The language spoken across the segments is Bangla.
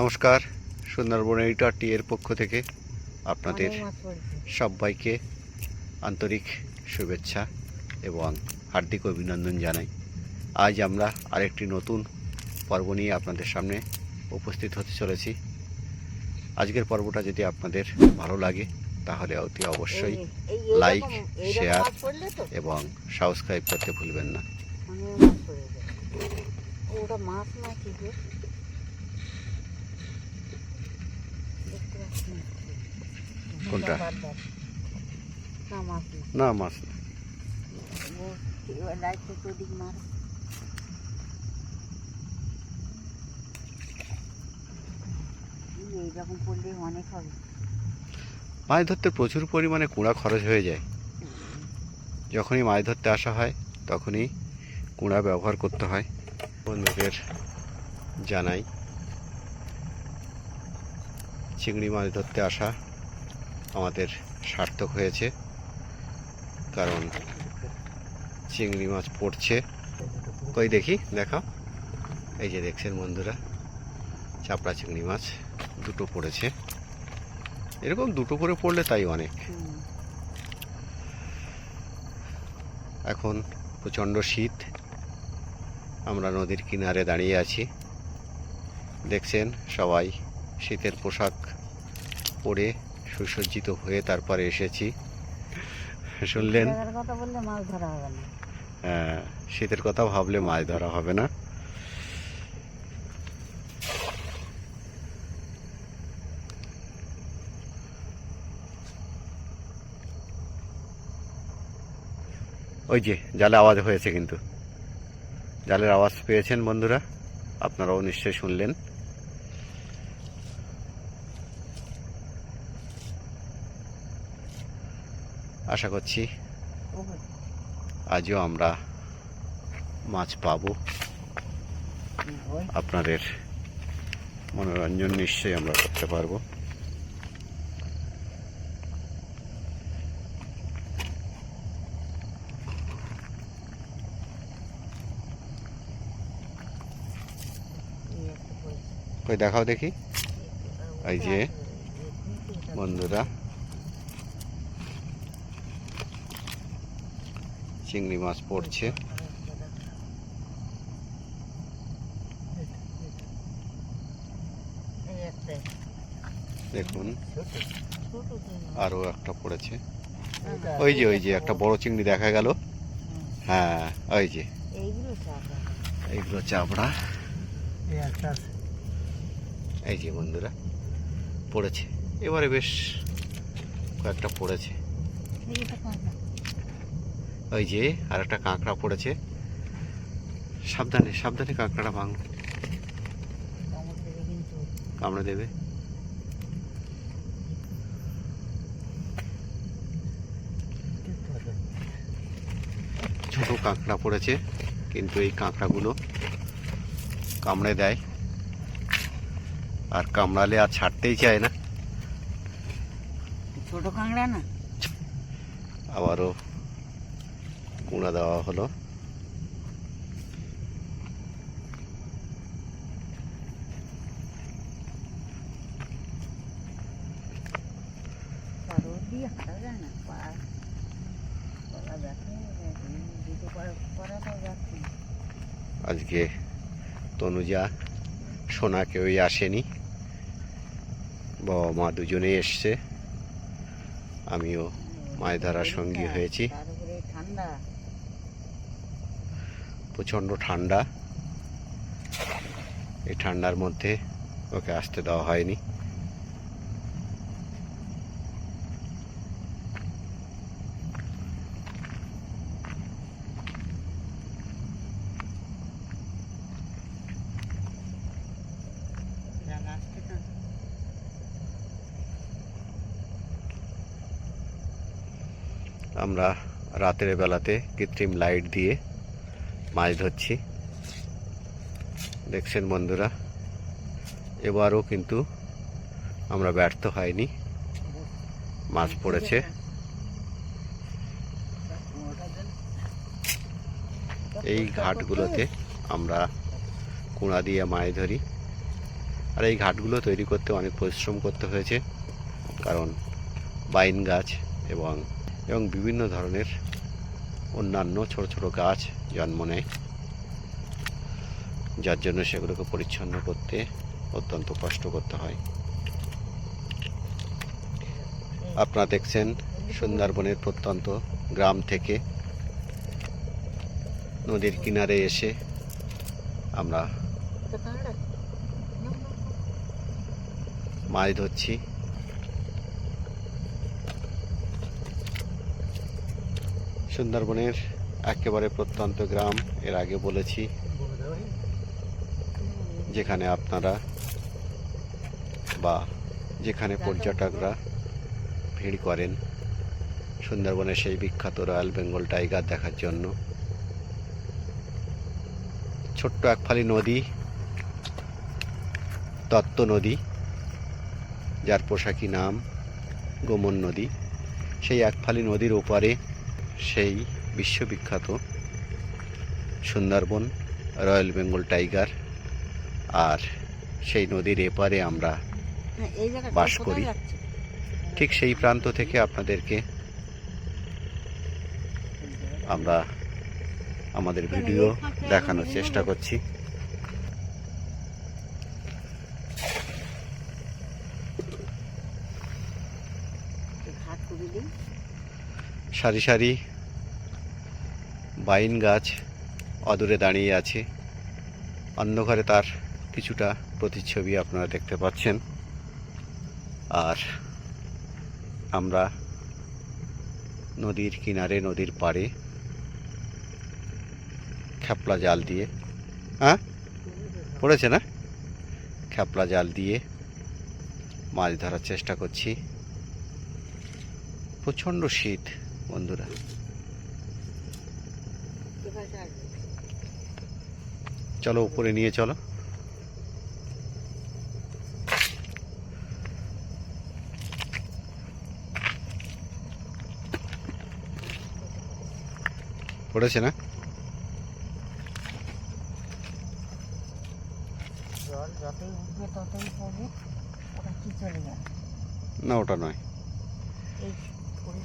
নমস্কার সুন্দরবন এডিটর টি এর পক্ষ থেকে আপনাদের সবাইকে আন্তরিক শুভেচ্ছা এবং হার্দিক অভিনন্দন জানাই। আজ আমরা আরেকটি নতুন পর্ব নিয়ে আপনাদের সামনে উপস্থিত হতে চলেছি। আজকের পর্বটা যদি আপনাদের ভালো লাগে তাহলে অতি অবশ্যই লাইক, শেয়ার এবং সাবস্ক্রাইব করতে ভুলবেন না। ওটা মাছ না কি গো? দেখতে পাচ্ছি না। কোনটা? না, মাছ না। মাছ ধরতে প্রচুর পরিমাণে কুড়া খরচ হয়ে যায়। যখনই মাছ ধরতে আসা হয়, তখনই কুড়া ব্যবহার করতে হয়। বন্ধুদের জানাই চিংড়ি মাছ ধরতে আসা আমাদের সার্থক হয়েছে, কারণ চিংড়ি মাছ পড়ছে। কই দেখি, দেখাও। এই যে দেখছেন বন্ধুরা, চাপড়া চিংড়ি মাছ দুটো পড়েছে। এরকম দুটো করে পড়লে তাই অনেক। এখন প্রচণ্ড শীত, আমরা নদীর কিনারে দাঁড়িয়ে আছি। দেখছেন সবাই শীতের পোশাক পরে সুসজ্জিত হয়ে তারপরে এসেছি। শুনলেন? হ্যাঁ, শীতের কথা ভাবলে মাছ ধরা হবে না। ওই যে জালে আওয়াজ হয়েছে কিন্তু। জালের আওয়াজ পেয়েছেন বন্ধুরা আপনারাও নিশ্চয়ই শুনলেন। আশা করছি। আজও আমরা মাছ পাব। আপনাদের মনোরঞ্জন নিশ্চয়ই আমরা করতে পারব। কই? দেখাও দেখি। এই যে বন্ধুরা। চিংড়ি মাছ পড়ছে। দেখুন, আরও একটা পড়েছে। ওই যে ওই যে, একটা বড় চিংড়ি দেখা গেল। হ্যাঁ ওই যে। এইগুলো চাপড়া এই যে বন্ধুরা, পড়েছে। এবারে বেশ কয়েকটা পড়েছে। ওই যে আর একটা কাঁকড়া পড়েছে। সাবধানে সাবধানে কাঁকড়াটা ভাঙলো কামড় দেবে কামড়ে দেবে। ছোট কাঁকড়া পড়েছে কিন্তু এই কাঁকড়াগুলো কামড়ে দেয়। আর কামড়ালে আর ছাড়তেই চায় না। ছোট কাঁকড়া না? আবারও গুঁড়া দেওয়া হলো। আজকে তনুজা সোনা কেউই আসেনি। বাবা মা দুজনেই এসছে। আমিও মাছ ধরার সঙ্গী হয়েছি। ঠান্ডা প্রচণ্ড ঠান্ডা। এই ঠান্ডার মধ্যে ওকে আসতে দেওয়া হয়নি। আমরা রাতের বেলাতে কৃত্রিম লাইট দিয়ে মাছ ধরছি। দেখছেন বন্ধুরা, এবারও কিন্তু আমরা ব্যর্থ হয়নি। মাছ পড়েছে। এই ঘাটগুলোতে আমরা কুড়া দিয়ে মাছ ধরি। আর এই ঘাটগুলো তৈরি করতে অনেক পরিশ্রম করতে হয়েছে, কারণ বাইন গাছ এবং এবং বিভিন্ন ধরনের অন্যান্য ছোট ছোট গাছ জন্ম নেয়, যার জন্য সেগুলোকে পরিচ্ছন্ন করতে অত্যন্ত কষ্ট করতে হয় আপনারা দেখছেন সুন্দরবনের প্রত্যন্ত গ্রাম থেকে নদীর কিনারে এসে আমরা। মাছ ধরছি সুন্দরবনের একেবারে প্রত্যন্ত গ্রাম এর আগে বলেছি যেখানে আপনারা বা যেখানে পর্যটকরা ভিড় করেন। সুন্দরবনের সেই বিখ্যাত রয়্যাল বেঙ্গল টাইগার দেখার জন্য। ছোট্ট একফালি নদী তত্ত্ব নদী যার পোশাকি নাম গোমন নদী। সেই একফালি নদীর ওপারে সেই বিশ্ববিখ্যাত সুন্দরবন রয়্যাল বেঙ্গল টাইগার আর সেই নদীর এপারে আমরা হ্যাঁ, বাস করি। ঠিক সেই প্রান্ত থেকে আপনাদেরকে আমরা আমাদের ভিডিও দেখানোর চেষ্টা করছি সারি সারি বাইন গাছ অদূরে দাঁড়িয়ে আছে। অন্ধকারে তার কিছুটা প্রতিচ্ছবি আপনারা দেখতে পাচ্ছেন। আর আমরা নদীর কিনারে, নদীর পাড়ে খ্যাপলা জাল দিয়ে হ্যাঁ? পড়েছে না? খ্যাপলা জাল দিয়ে মাছ ধরার চেষ্টা করছি। প্রচণ্ড শীত। বন্ধুরা। চলো উপরে নিয়ে চলো। পড়েছে না? না ওটা নয় এই পড়ে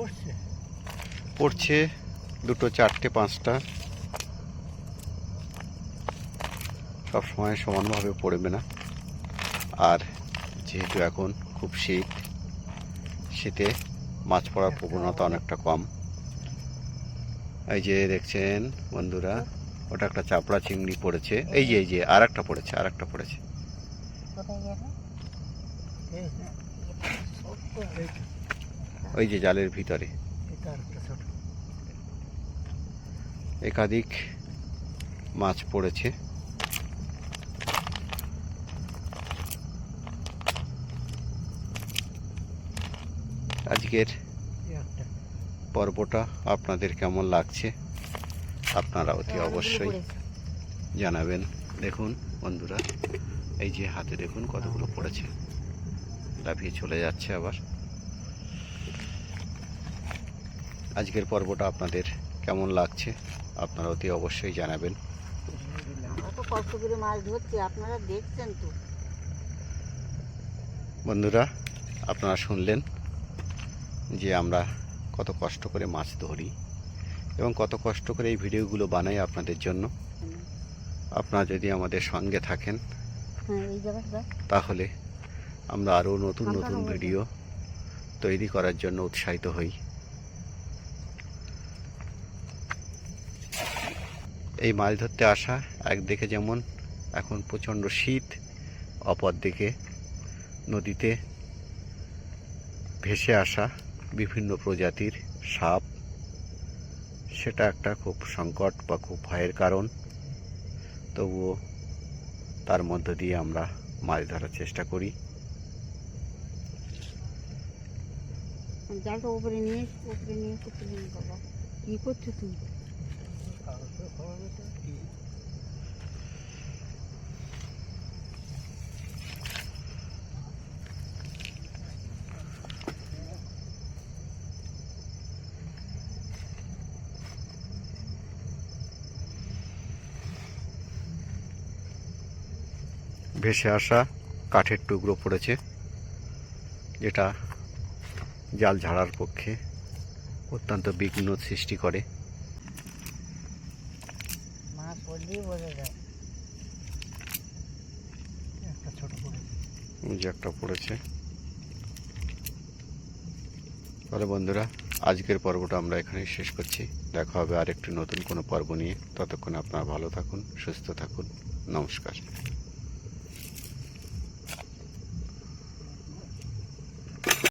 পড়ছে পড়ছে দুটো চারটে পাঁচটা সব সময় সমানভাবে পড়বে না আর যেহেতু এখন খুব শীত শীতে মাছ পড়ার প্রবণতা অনেকটা কম এই যে দেখছেন বন্ধুরা ওটা একটা চাপড়া চিংড়ি পড়েছে এই যে এই যে আর একটা পড়েছে আর একটা পড়েছে কোথায় গেল ওই যে জালের ভিতরে। একাধিক মাছ পড়েছে। আজকের পর্বটা আপনাদের কেমন লাগছে? আপনারা অতি অবশ্যই জানাবেন। দেখুন বন্ধুরা এই যে হাতে দেখুন কতগুলো পড়েছে। লাফিয়ে চলে যাচ্ছে আবার। আজকের পর্বটা আপনাদের কেমন লাগছে আপনারা অতি অবশ্যই জানাবেন। কষ্ট করে মাছ ধরছি আপনারা দেখছেন তো। বন্ধুরা আপনারা শুনলেন যে আমরা কত কষ্ট করে মাছ ধরি এবং কত কষ্ট করে এই ভিডিওগুলো বানাই আপনাদের জন্য। আপনারা যদি আমাদের সঙ্গে থাকেন হ্যাঁ তাহলে আমরা আরও নতুন নতুন ভিডিও তৈরি করার জন্য উৎসাহিত হই। এই মাছ ধরতে আসা একদিকে যেমন এখন প্রচণ্ড শীত, অপর দিকে নদীতে ভেসে আসা বিভিন্ন প্রজাতির সাপ। সেটা একটা খুব সংকট বা খুব ভয়ের কারণ। তবুও তার মধ্য দিয়ে আমরা মাছ ধরার চেষ্টা করি। নিয়ে নিয়ে কি করছ তুমি? ভেসে আসা কাঠের টুকরো পড়েছে যেটা জাল ঝাড়ার পক্ষে অত্যন্ত বিঘ্ন সৃষ্টি করে মাছ পড়লেই বোঝা যায় একটা ছোট করে এই যে একটা পড়েছে। তাহলে বন্ধুরা, আজকের পর্বটা আমরা এখানেই শেষ করছি। দেখা হবে আরেকটি নতুন কোনো পর্ব নিয়ে। ততক্ষণ আপনারা ভালো থাকুন, সুস্থ থাকুন। নমস্কার।